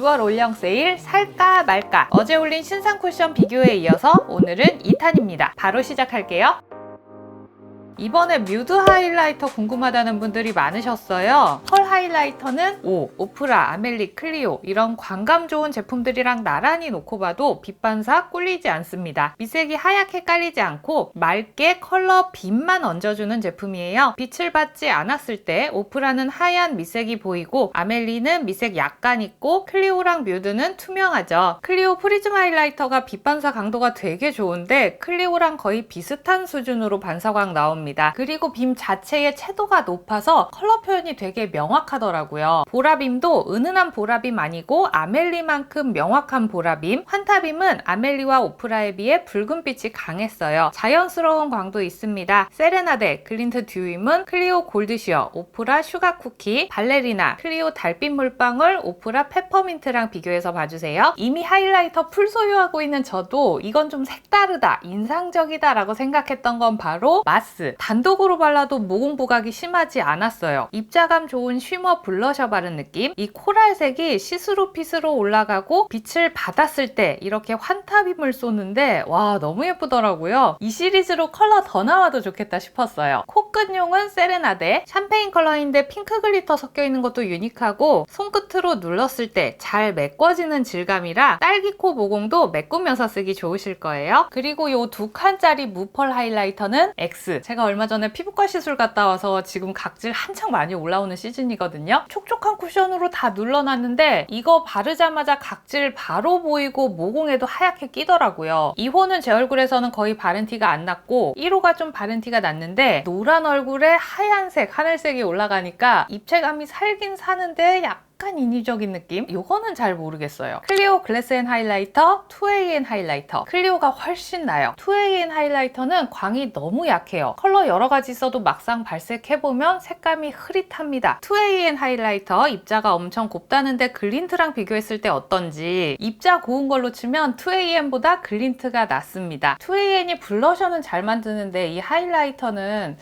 6월 올영 세일 살까 말까 어제 올린 신상 쿠션 비교에 이어서 오늘은 2탄입니다. 바로 시작할게요. 이번에 뮤드 하이라이터 궁금하다는 분들이 많으셨어요. 펄 하이라이터는 오, 오프라, 아멜리, 클리오 이런 광감 좋은 제품들이랑 나란히 놓고 봐도 빛 반사 꿀리지 않습니다. 미색이 하얗게 깔리지 않고 맑게 컬러 빛만 얹어주는 제품이에요. 빛을 받지 않았을 때 오프라는 하얀 미색이 보이고 아멜리는 미색 약간 있고 클리오랑 뮤드는 투명하죠. 클리오 프리즘 하이라이터가 빛 반사 강도가 되게 좋은데 클리오랑 거의 비슷한 수준으로 반사광 나옵니다. 그리고 빔 자체의 채도가 높아서 컬러 표현이 되게 명확하더라고요. 보라빔도 은은한 보라빔 아니고 아멜리만큼 명확한 보라빔. 환타빔은 아멜리와 오프라에 비해 붉은빛이 강했어요. 자연스러운 광도 있습니다. 세레나데, 글린트 듀임은 클리오 골드시어, 오프라 슈가 쿠키, 발레리나, 클리오 달빛 물방울, 오프라 페퍼민트랑 비교해서 봐주세요. 이미 하이라이터 풀 소유하고 있는 저도 이건 좀 색다르다, 인상적이다 라고 생각했던 건 바로 마스. 단독으로 발라도 모공 부각이 심하지 않았어요. 입자감 좋은 쉬머 블러셔 바른 느낌. 이 코랄색이 시스루 핏으로 올라가고 빛을 받았을 때 이렇게 환타빔을 쏘는데 와 너무 예쁘더라고요. 이 시리즈로 컬러 더 나와도 좋겠다 싶었어요. 코끝용은 세레나데 샴페인 컬러인데 핑크 글리터 섞여 있는 것도 유니크하고 손끝으로 눌렀을 때 잘 메꿔지는 질감이라 딸기코 모공도 메꾸면서 쓰기 좋으실 거예요. 그리고 이 두 칸짜리 무펄 하이라이터는 X. 제가 얼마 전에 피부과 시술 갔다 와서 지금 각질 한창 많이 올라오는 시즌이거든요. 촉촉한 쿠션으로 다 눌러놨는데 이거 바르자마자 각질 바로 보이고 모공에도 하얗게 끼더라고요. 2호는 제 얼굴에서는 거의 바른 티가 안 났고 1호가 좀 바른 티가 났는데 노란 얼굴에 하얀색, 하늘색이 올라가니까 입체감이 살긴 사는데 약간 약간 인위적인 느낌? 이거는 잘 모르겠어요. 클리오 글래스 앤 하이라이터, 2AN 하이라이터. 클리오가 훨씬 나요. 2AN 하이라이터는 광이 너무 약해요. 컬러 여러 가지 써도 막상 발색해보면 색감이 흐릿합니다. 2AN 하이라이터 입자가 엄청 곱다는데 글린트랑 비교했을 때 어떤지 입자 고운 걸로 치면 2AN보다 글린트가 낫습니다. 2AN이 블러셔는 잘 만드는데 이 하이라이터는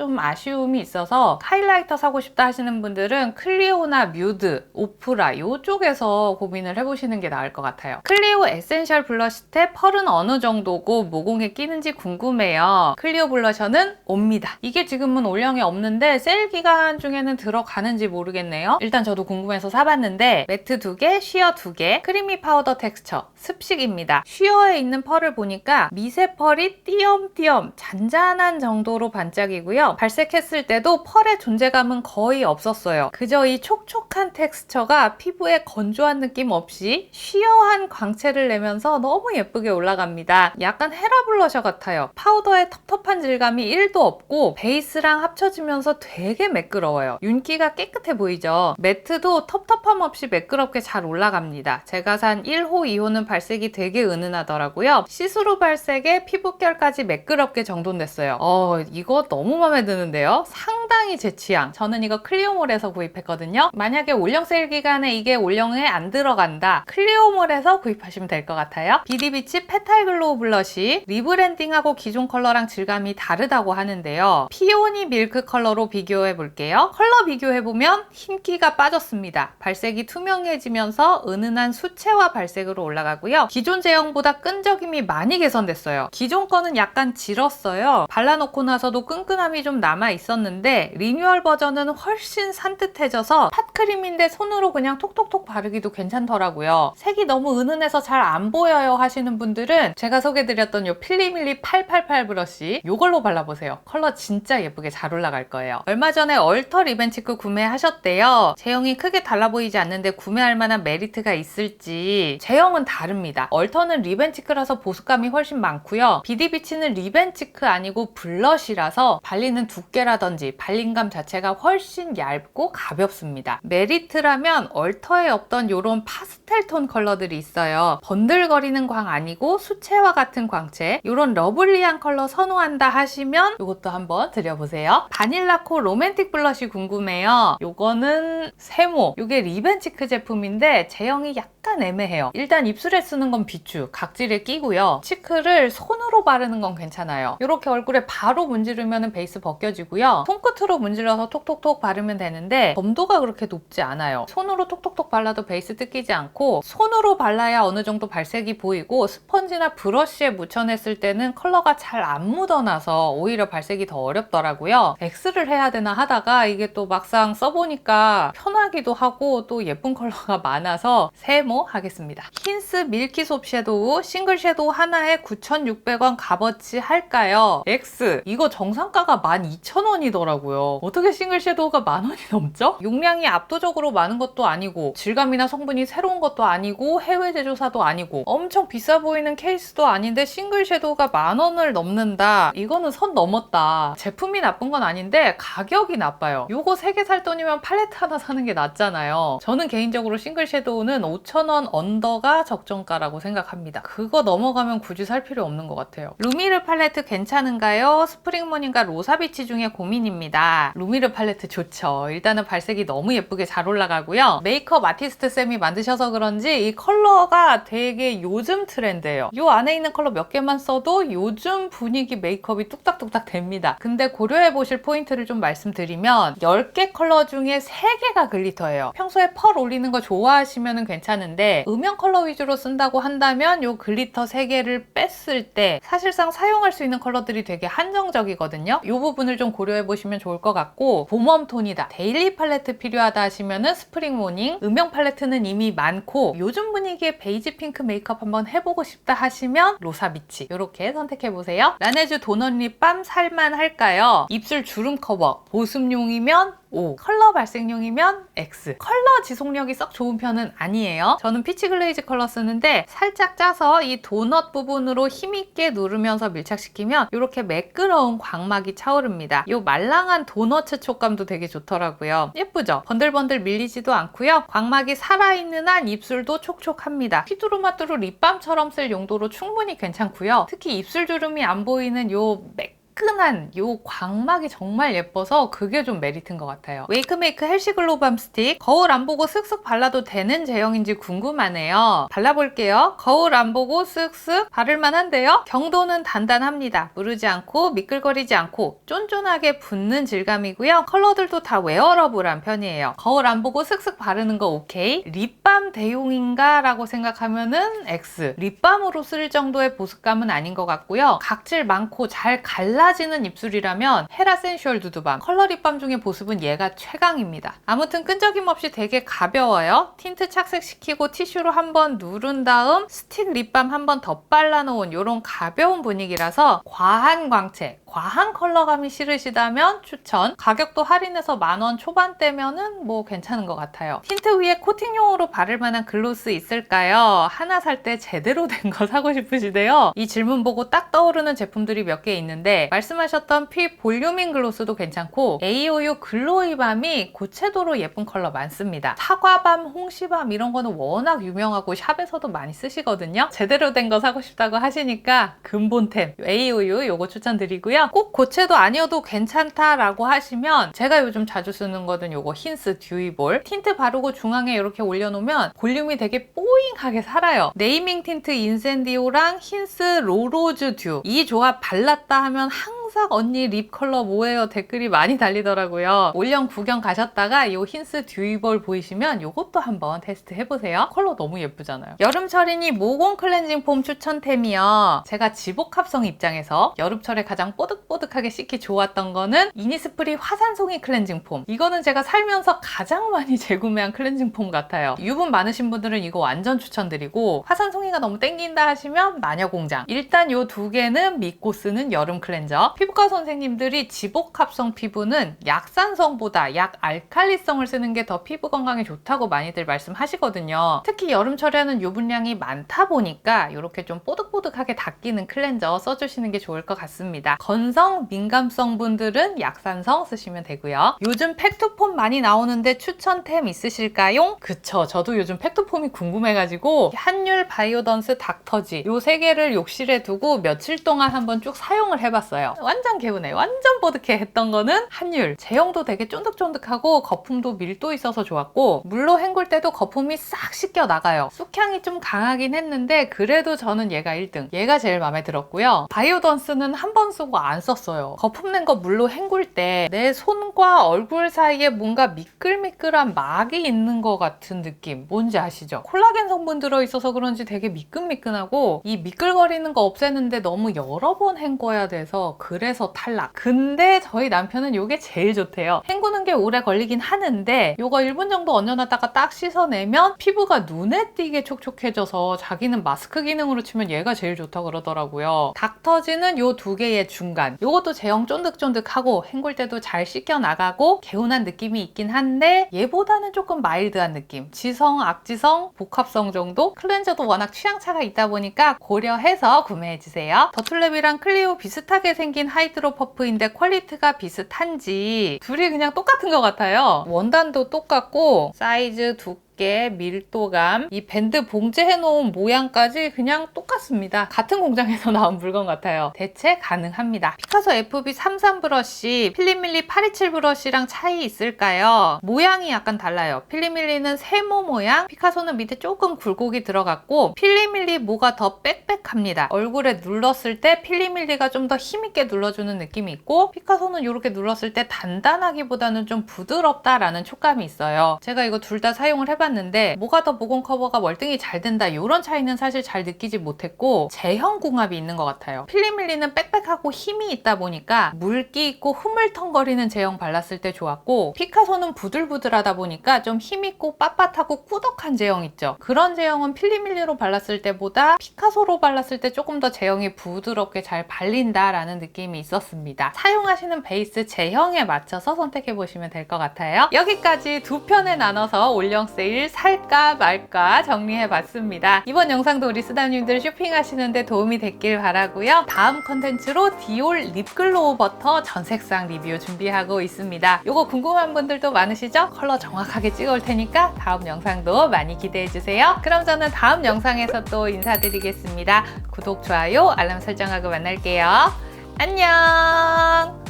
좀 아쉬움이 있어서 하이라이터 사고 싶다 하시는 분들은 클리오나 뮤드, 오프라 이쪽에서 고민을 해보시는 게 나을 것 같아요. 클리오 에센셜 블러쉬 때 펄은 어느 정도고 모공에 끼는지 궁금해요. 클리오 블러셔는 옵니다. 이게 지금은 올영에 없는데 세일 기간 중에는 들어가는지 모르겠네요. 일단 저도 궁금해서 사봤는데 매트 2개, 쉬어 2개, 크리미 파우더 텍스처, 습식입니다. 쉬어에 있는 펄을 보니까 미세 펄이 띄엄띄엄 잔잔한 정도로 반짝이고요. 발색했을 때도 펄의 존재감은 거의 없었어요. 그저 이 촉촉한 텍 스처가 피부에 건조한 느낌 없이 쉬어한 광채를 내면서 너무 예쁘게 올라갑니다. 약간 헤라 블러셔 같아요. 파우더의 텁텁한 질감이 1도 없고 베이스랑 합쳐지면서 되게 매끄러워요. 윤기가 깨끗해 보이죠? 매트도 텁텁함 없이 매끄럽게 잘 올라갑니다. 제가 산 1호, 2호는 발색이 되게 은은하더라고요. 시스루 발색에 피부결까지 매끄럽게 정돈됐어요. 어, 이거 너무 마음에 드는데요? 상당히 제 취향. 저는 이거 클리오몰에서 구입했거든요. 만약에 올영 세일 기간에 이게 올영에 안 들어간다. 클리오몰에서 구입하시면 될 것 같아요. 비디비치 페탈 글로우 블러쉬 리브랜딩하고 기존 컬러랑 질감이 다르다고 하는데요. 피오니 밀크 컬러로 비교해 볼게요. 컬러 비교해 보면 흰기가 빠졌습니다. 발색이 투명해지면서 은은한 수채화 발색으로 올라가고요. 기존 제형보다 끈적임이 많이 개선됐어요. 기존 거는 약간 질었어요. 발라놓고 나서도 끈끈함이 좀 남아 있었는데 리뉴얼 버전은 훨씬 산뜻해져서 팥크림인데 손으로 그냥 톡톡톡 바르기도 괜찮더라고요. 색이 너무 은은해서 잘 안 보여요 하시는 분들은 제가 소개드렸던 이 필리밀리 888 브러쉬 이걸로 발라보세요. 컬러 진짜 예쁘게 잘 올라갈 거예요. 얼마 전에 얼터 리벤치크 구매하셨대요. 제형이 크게 달라 보이지 않는데 구매할 만한 메리트가 있을지 제형은 다릅니다. 얼터는 리벤치크라서 보습감이 훨씬 많고요. 비디비치는 리벤치크 아니고 블러쉬라서 발리는 두께라든지 발림감 자체가 훨씬 얇고 가볍습니다. 메리트 라면 얼터에 없던 이런 파스텔 톤 컬러들이 있어요. 번들거리는 광 아니고 수채화 같은 광채 이런 러블리한 컬러 선호한다 하시면 이것도 한번 드려보세요. 바닐라코 로맨틱 블러쉬 궁금해요. 요거는 세모 이게 리벤치크 제품인데 제형이 약간 애매해요. 일단 입술에 쓰는 건 비추, 각질에 끼고요. 치크를 손으로 바르는 건 괜찮아요. 이렇게 얼굴에 바로 문지르면 베이스 벗겨지고요. 손끝으로 문질러서 톡톡톡 바르면 되는데 점도가 그렇게 높지 않아요. 않아요. 손으로 톡톡톡 발라도 베이스 뜯기지 않고 손으로 발라야 어느 정도 발색이 보이고 스펀지나 브러쉬에 묻혀냈을 때는 컬러가 잘 안 묻어나서 오히려 발색이 더 어렵더라고요. X를 해야 되나 하다가 이게 또 막상 써보니까 편하기도 하고 또 예쁜 컬러가 많아서 세모 하겠습니다. 힌스 밀키솝 섀도우 싱글 섀도우 하나에 9,600원 값어치 할까요? X 이거 정상가가 12,000원이더라고요. 어떻게 싱글 섀도우가 만 원이 넘죠? 용량이 압도적으로 많은 것도 아니고 질감이나 성분이 새로운 것도 아니고 해외 제조사도 아니고 엄청 비싸 보이는 케이스도 아닌데 싱글 섀도우가 만 원을 넘는다. 이거는 선 넘었다. 제품이 나쁜 건 아닌데 가격이 나빠요. 요거 3개 살 돈이면 팔레트 하나 사는 게 낫잖아요. 저는 개인적으로 싱글 섀도우는 5,000원 언더가 적정가라고 생각합니다. 그거 넘어가면 굳이 살 필요 없는 것 같아요. 루미르 팔레트 괜찮은가요? 스프링문인가 로사비치 중에 고민입니다. 루미르 팔레트 좋죠. 일단은 발색이 너무 예쁘게 잘 올라가고요. 메이크업 아티스트 쌤이 만드셔서 그런지 이 컬러가 되게 요즘 트렌드예요. 요 안에 있는 컬러 몇 개만 써도 요즘 분위기 메이크업이 뚝딱뚝딱 됩니다. 근데 고려해 보실 포인트를 좀 말씀드리면 10개 컬러 중에 3개가 글리터예요. 평소에 펄 올리는 거 좋아하시면 괜찮은데 음영 컬러 위주로 쓴다고 한다면 요 글리터 3개를 뺐을 때 사실상 사용할 수 있는 컬러들이 되게 한정적이거든요. 이 부분을 좀 고려해 보시면 좋을 것 같고 봄웜 톤이다. 데일리 팔레트 필요하다 하시면 은 스프링 모닝 음영 팔레트는 이미 많고 요즘 분위기에 베이지 핑크 메이크업 한번 해보고 싶다 하시면 로사비치 이렇게 선택해 보세요. 라네즈 도넛 립밤 살만 할까요? 입술 주름 커버 보습용이면 O, 컬러 발색용이면 X. 컬러 지속력이 썩 좋은 편은 아니에요. 저는 피치 글레이즈 컬러 쓰는데 살짝 짜서 이 도넛 부분으로 힘있게 누르면서 밀착시키면 이렇게 매끄러운 광막이 차오릅니다. 이 말랑한 도너츠 촉감도 되게 좋더라고요. 예쁘죠? 번들번들 밀리지도 않고요. 광막이 살아있는 한 입술도 촉촉합니다. 휘두루마뚜루 립밤처럼 쓸 용도로 충분히 괜찮고요. 특히 입술 주름이 안 보이는 요 매... 매끈한 요 광막이 정말 예뻐서 그게 좀 메리트인 것 같아요. 웨이크메이크 헬시 글로밤 스틱 거울 안 보고 쓱쓱 발라도 되는 제형인지 궁금하네요. 발라볼게요. 거울 안 보고 쓱쓱 바를만 한데요. 경도는 단단합니다. 무르지 않고 미끌거리지 않고 쫀쫀하게 붙는 질감이고요. 컬러들도 다 웨어러블한 편이에요. 거울 안 보고 쓱쓱 바르는 거 오케이. 립밤 대용인가? 라고 생각하면은 X. 립밤으로 쓸 정도의 보습감은 아닌 것 같고요. 각질 많고 잘 갈라 갈라지는 입술이라면 헤라 센슈얼 두두밤 컬러 립밤 중에 보습은 얘가 최강입니다. 아무튼 끈적임 없이 되게 가벼워요. 틴트 착색시키고 티슈로 한번 누른 다음 스틱 립밤 한번더 발라놓은 이런 가벼운 분위기라서 과한 광채, 과한 컬러감이 싫으시다면 추천. 가격도 할인해서 만 원 초반대면은 뭐 괜찮은 것 같아요. 틴트 위에 코팅용으로 바를 만한 글로스 있을까요? 하나 살 때 제대로 된 거 사고 싶으시대요. 이 질문 보고 딱 떠오르는 제품들이 몇 개 있는데 말씀하셨던 피 볼륨인 글로스도 괜찮고 AOU 글로이 밤이 고채도로 예쁜 컬러 많습니다. 사과밤, 홍시밤 이런 거는 워낙 유명하고 샵에서도 많이 쓰시거든요. 제대로 된 거 사고 싶다고 하시니까 근본템 AOU 요거 추천드리고요. 꼭 고채도 아니어도 괜찮다라고 하시면 제가 요즘 자주 쓰는 거는 요거 힌스 듀이볼 틴트 바르고 중앙에 이렇게 올려놓으면 볼륨이 되게 뽀잉하게 살아요. 네이밍 틴트 인센디오랑 힌스 로로즈 듀 이 조합 발랐다 하면 항상 언니 립 컬러 뭐예요? 댓글이 많이 달리더라고요. 올영 구경 가셨다가 이 힌스 듀이볼 보이시면 이것도 한번 테스트 해보세요. 컬러 너무 예쁘잖아요. 여름철이니 모공 클렌징 폼 추천템이요. 제가 지복합성 입장에서 여름철에 가장 뽀득뽀득하게 씻기 좋았던 거는 이니스프리 화산송이 클렌징 폼. 이거는 제가 살면서 가장 많이 재구매한 클렌징 폼 같아요. 유분 많으신 분들은 이거 완전 추천드리고 화산송이가 너무 땡긴다 하시면 마녀공장. 일단 이 두 개는 믿고 쓰는 여름 클렌저. 피부과 선생님들이 지복합성 피부는 약산성보다 약 알칼리성을 쓰는 게 더 피부 건강에 좋다고 많이들 말씀하시거든요. 특히 여름철에는 유분량이 많다 보니까 이렇게 좀 뽀득뽀득하게 닦이는 클렌저 써주시는 게 좋을 것 같습니다. 건성, 민감성 분들은 약산성 쓰시면 되고요. 요즘 팩트폼 많이 나오는데 추천템 있으실까요? 그쵸. 저도 요즘 팩트폼이 궁금해가지고 한율 바이오던스 닥터지 요 세 개를 욕실에 두고 며칠 동안 한번 쭉 사용을 해봤어요. 완전 개운해. 완전 보드케 했던 거는 한율. 제형도 되게 쫀득쫀득하고 거품도 밀도 있어서 좋았고 물로 헹굴 때도 거품이 싹 씻겨 나가요. 쑥향이 좀 강하긴 했는데 그래도 저는 얘가 1등. 얘가 제일 마음에 들었고요. 바이오던스는 한 번 쓰고 안 썼어요. 거품 낸 거 물로 헹굴 때 내 손과 얼굴 사이에 뭔가 미끌미끌한 막이 있는 것 같은 느낌. 뭔지 아시죠? 콜라겐 성분 들어있어서 그런지 되게 미끈미끈하고 이 미끌거리는 거 없애는데 너무 여러 번 헹궈야 돼서 그 래서 탈락. 근데 저희 남편은 이게 제일 좋대요. 헹구는 게 오래 걸리긴 하는데 이거 1분 정도 얹어놨다가 딱 씻어내면 피부가 눈에 띄게 촉촉해져서 자기는 마스크 기능으로 치면 얘가 제일 좋다 그러더라고요. 닥터지는 이두 개의 중간. 이것도 제형 쫀득쫀득하고 헹굴 때도 잘 씻겨 나가고 개운한 느낌이 있긴 한데 얘보다는 조금 마일드한 느낌. 지성, 악지성, 복합성 정도? 클렌저도 워낙 취향차가 있다 보니까 고려해서 구매해 주세요. 더툴랩이랑 클리오 비슷하게 생긴 하이드로 퍼프인데 퀄리티가 비슷한지 둘이 그냥 똑같은 것 같아요. 원단도 똑같고 사이즈, 두께, 밀도감, 이 밴드 봉제해 놓은 모양까지 그냥 똑같습니다. 같은 공장에서 나온 물건 같아요. 대체 가능합니다. 피카소 FB33 브러쉬, 필리밀리 827 브러쉬랑 차이 있을까요? 모양이 약간 달라요. 필리밀리는 세모 모양, 피카소는 밑에 조금 굴곡이 들어갔고 필리밀리 모가 더 빽빽합니다. 얼굴에 눌렀을 때 필리밀리가 좀 더 힘있게 눌러주는 느낌이 있고 피카소는 이렇게 눌렀을 때 단단하기보다는 좀 부드럽다라는 촉감이 있어요. 제가 이거 둘 다 사용을 해봤는데 뭐가 더 모공 커버가 월등히 잘 된다 이런 차이는 사실 잘 느끼지 못했고 제형 궁합이 있는 것 같아요. 필리밀리는 빽빽하고 힘이 있다 보니까 물기 있고 흐물텅거리는 제형 발랐을 때 좋았고 피카소는 부들부들하다 보니까 좀 힘있고 빳빳하고 꾸덕한 제형 있죠. 그런 제형은 필리밀리로 발랐을 때보다 피카소로 발랐을 때 조금 더 제형이 부드럽게 잘 발린다라는 느낌이 있었습니다. 사용하시는 베이스 제형에 맞춰서 선택해 보시면 될 것 같아요. 여기까지 두 편에 나눠서 올영 세일 살까 말까 정리해 봤습니다. 이번 영상도 우리 쓰다님들 쇼핑하시는데 도움이 됐길 바라고요. 다음 컨텐츠로 디올 립글로우 버터 전색상 리뷰 준비하고 있습니다. 이거 궁금한 분들도 많으시죠? 컬러 정확하게 찍어올 테니까 다음 영상도 많이 기대해 주세요. 그럼 저는 다음 영상에서 또 인사드리겠습니다. 구독, 좋아요, 알람 설정하고 만날게요. 안녕!